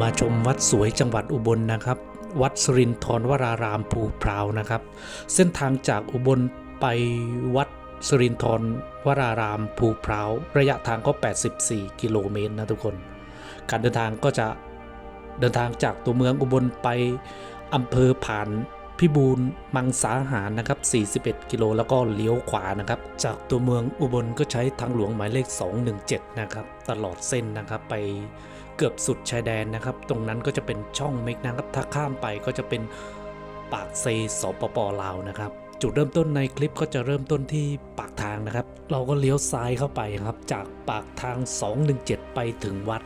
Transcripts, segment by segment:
มาชมวัดสวยจังหวัดอุบลนะครับ วัดสรินทรวรารามภูพร้าวนะครับ เส้นทางจากอุบลไปวัดสรินทรวรารามภูพร้าว ระยะทางก็ 84 กิโลเมตรนะทุกคน การเดินทางก็จะเดินทางจากตัวเมืองอุบลไปอำเภอผ่าน พิบูลมังสาหารนะครับ 41 กิโลแล้วก็เลี้ยวขวานะครับ จากตัวเมืองอุบลก็ใช้ทางหลวงหมายเลข 217 นะครับ ตลอดเส้นนะครับไปเกือบสุดชายแดนนะครับ ตรงนั้นก็จะเป็นช่องเมกนะครับ ถ้าข้ามไปก็จะเป็นปากเซสปปลาวนะครับ จุดเริ่มต้นในคลิปก็จะเริ่มต้นที่ปากทางนะครับ เราก็เลี้ยวซ้ายเข้าไปครับ จากปากทาง 217 ไปถึงวัด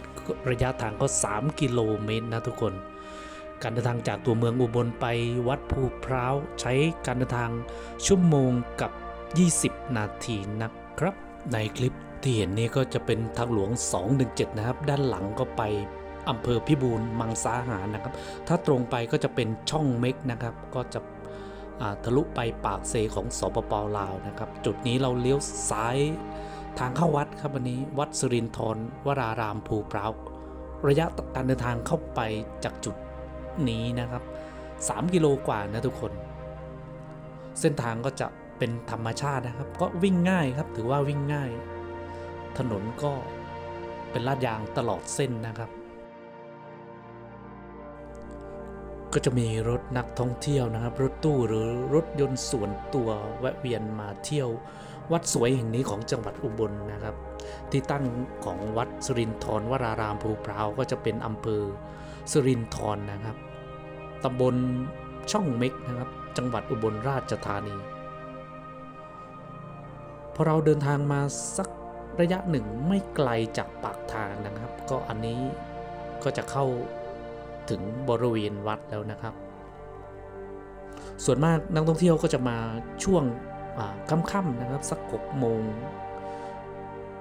ระยะทางก็ 3 กิโลเมตรนะทุกคน การเดินทางจากตัวเมืองอุบลไปวัดภูพร้าวใช้การเดินทางชั่วโมงกับ 20 นาทีนะครับ ในคลิปที่เห็นนี้ก็จะเป็นทางหลวง 217 นะครับ ด้านหลังก็ไปอำเภอพิบูลมังสาหารนะครับ ถ้าตรงไปก็จะเป็นช่องเม็กนะครับ ก็จะทะลุไปปากเซของสปปลาวนะครับ จุดนี้เราเลี้ยวซ้ายทางเข้าวัดครับวันนี้วัดสุรินทรวรารามภูพร้าวระยะการเดินทางเข้าไปจากจุด นี้นะครับ 3 กิโลกว่านะทุกคน เส้นทางก็จะเป็นธรรมชาตินะครับ ก็วิ่งง่ายครับถือว่าวิ่งง่าย ถนนก็เป็นลาดยางตลอดเส้นนะครับ ก็จะมีรถนักท่องเที่ยวนะครับ รถตู้หรือรถยนต์ส่วนตัวแวะเวียนมาเที่ยว วัดสวยแห่งนี้ของจังหวัดอุบลนะครับ ที่ตั้งของวัดสุรินทรวรารามภูพร้าวก็จะเป็นอำเภอสุรินทรนะครับ ตำบลช่องเม็กนะครับ จังหวัดอุบลราชธานี พอเราเดินทางมาสักระยะหนึ่งไม่ไกลจากปากทางนะครับ ก็อันนี้ก็จะเข้าถึงบริเวณวัดแล้วนะครับ ส่วนมากนักท่องเที่ยวก็จะมาช่วงค่ำๆนะครับ สักหกโมง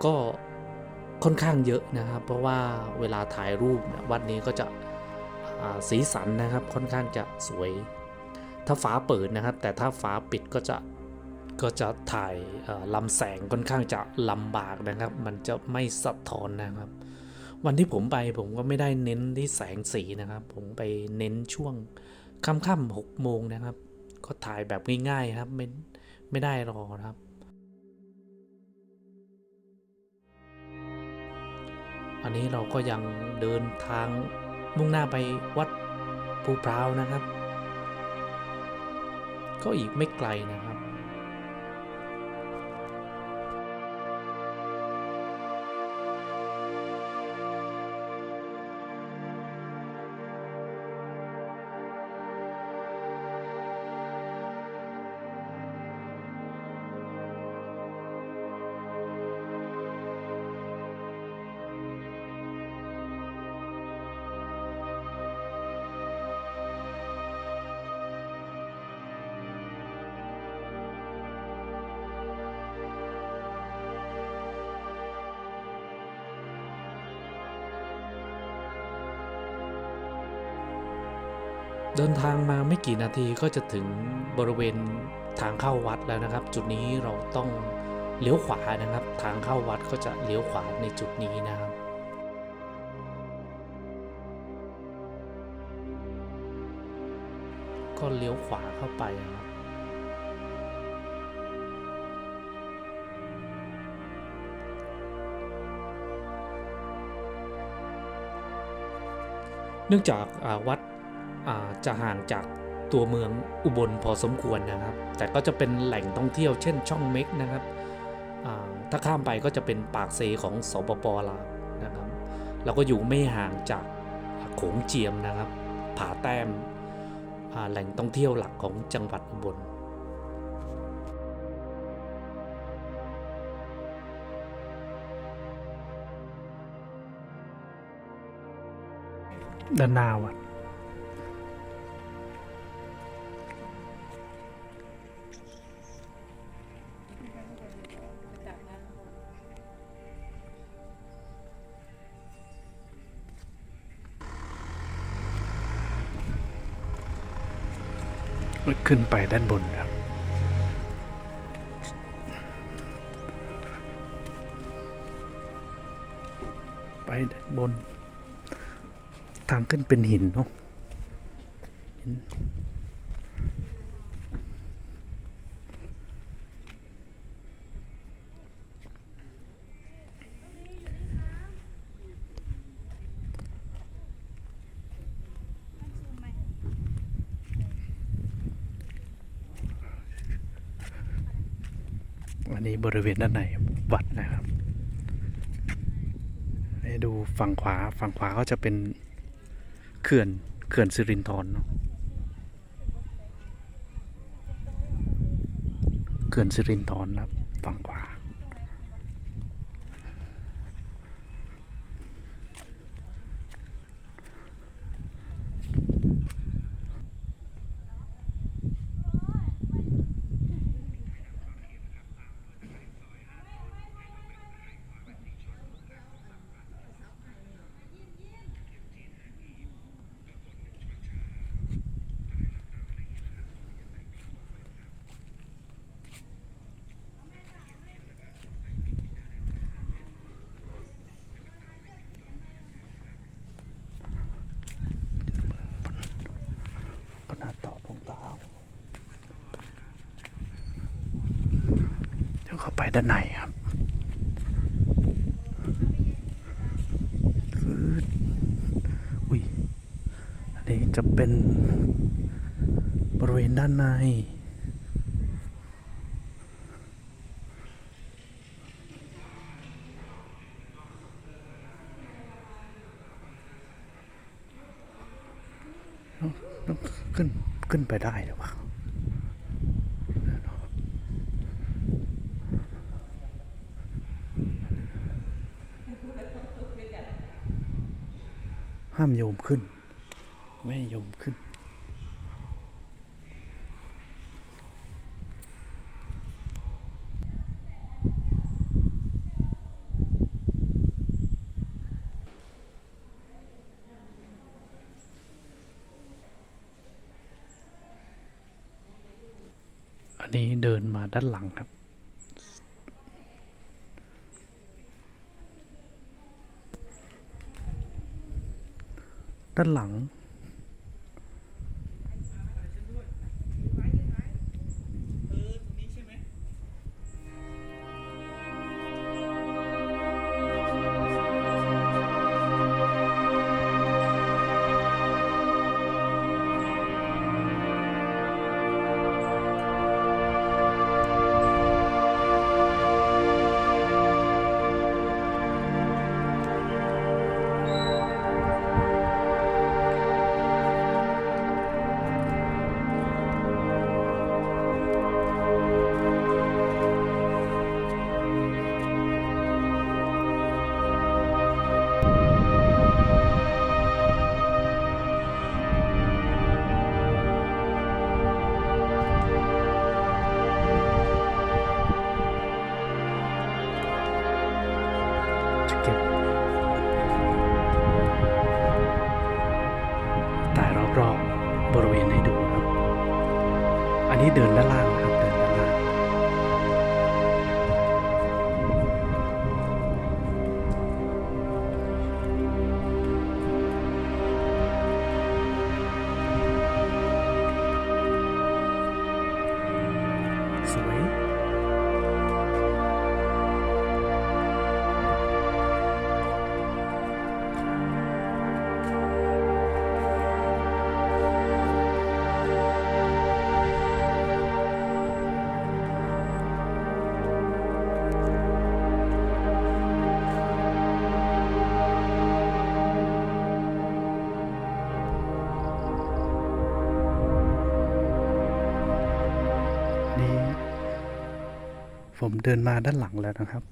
ก็ค่อนข้างเยอะนะครับ เพราะว่าเวลาถ่ายรูปวัดนี้ก็จะ สีสันนะครับค่อนข้างจะสวย ถ้าฟ้าเปิดนะครับ แต่ถ้าฟ้าปิดก็จะก็จะถ่ายลำแสงค่อนข้างจะลำบากนะครับ มันจะไม่สะท้อนนะครับ วันที่ผมไปผมก็ไม่ได้เน้นที่แสงสีนะครับ ผมไปเน้นช่วงค่ำๆหกโมงนะครับ ก็ถ่ายแบบง่ายๆครับ ไม่ไม่ได้รอครับอันนี้เราก็ยังเดินทาง มุ่งหน้าไปวัดภูพร้าวนะครับ ก็อีกไม่ไกลนะครับ เดินทางมาไม่กี่นาทีก็จะถึงบริเวณทางเข้าวัดแล้วนะครับ จุดนี้เราต้องเลี้ยวขวานะครับ ทางเข้าวัดก็จะเลี้ยวขวาในจุดนี้นะครับก็เลี้ยวขวาเข้าไปนะครับเนื่องจากวัด จะห่างจากตัวเมืองอุบลพอสมควรนะครับ แต่ก็จะเป็นแหล่งท่องเที่ยวเช่นช่องเม็กนะครับถ้าข้ามไปก็จะเป็นปากเซของสปปลาวนะครับแล้วก็อยู่ไม่ห่างจากโขงเจียมนะครับผาแต้มแหล่งท่องเที่ยวหลักของจังหวัดอุบลดานนาวัด ขึ้นไปด้านบนครับ ไปด้านบน ทางขึ้นเป็นหินเนาะ อันนี้บริเวณด้านในวัดนะครับให้ดูฝั่งขวาฝั่งขวาก็จะเป็นเขื่อนเขื่อนสิรินธรเนาะเขื่อนสิรินธรนะครับฝั่งขวา ปนาต่อพงตาว เดี๋ยวเข้าไปด้านในครับคืออุ้ยอันนี้จะเป็นบริเวณด้านในต้องขึ้น ขึ้นไปได้หรือเปล่า ห้ามโยมขึ้น ไม่โยมขึ้น อันนี้เดินมาด้านหลังครับ ด้านหลัง อันนี้เดินด้านล่าง ผมเดินมาด้านหลังแล้วนะครับ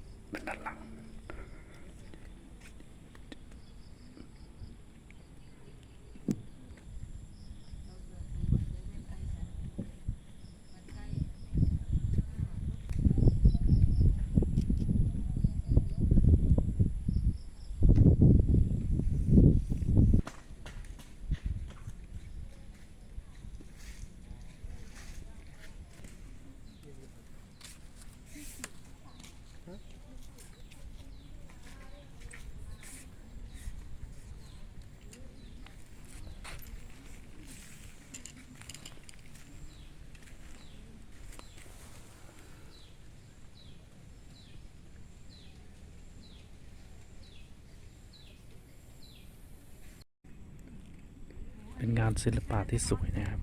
เป็นงานศิลปะที่สวยนะครับ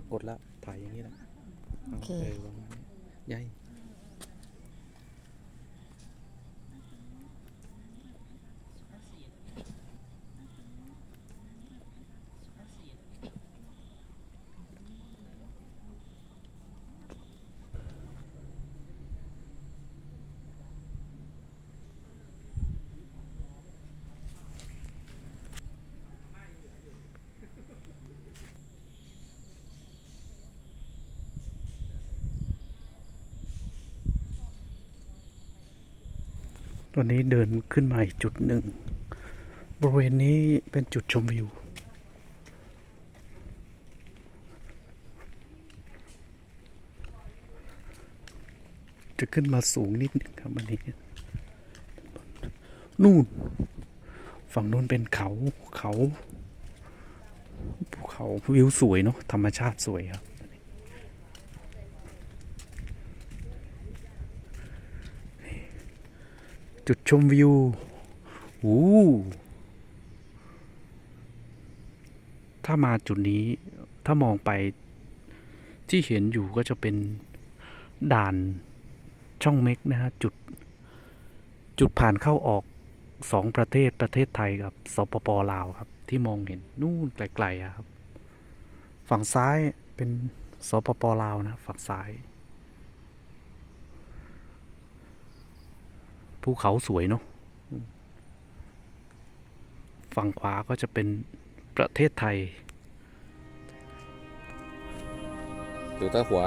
กกดแล้วถ่ายอย่างนี้แหละโอเคประมาณนี้ใหญ่ ตอนนี้เดินขึ้นมาอีกจุดหนึ่ง บริเวณนี้เป็นจุดชมวิว จะขึ้นมาสูงนิดหนึ่งครับวันนี้ นู่น ฝั่งนู้นเป็นเขาเขาภูเขาวิวสวยเนาะธรรมชาติสวยครับ จุดชมวิวโอ้ถ้ามาจุดนี้ถ้ามองไปที่เห็นอยู่ก็จะเป็นด่านช่องเม็กนะฮะจุด จุดผ่านเข้าออกสองประเทศประเทศไทยกับสปปลาวครับ ที่มองเห็นนู่นไกลๆครับ ฝั่งซ้ายเป็นสปปลาวนะ ฝั่งซ้าย ภูเขาสวยเนาะฝั่งขวาก็จะเป็นประเทศไทยดูใต้หัว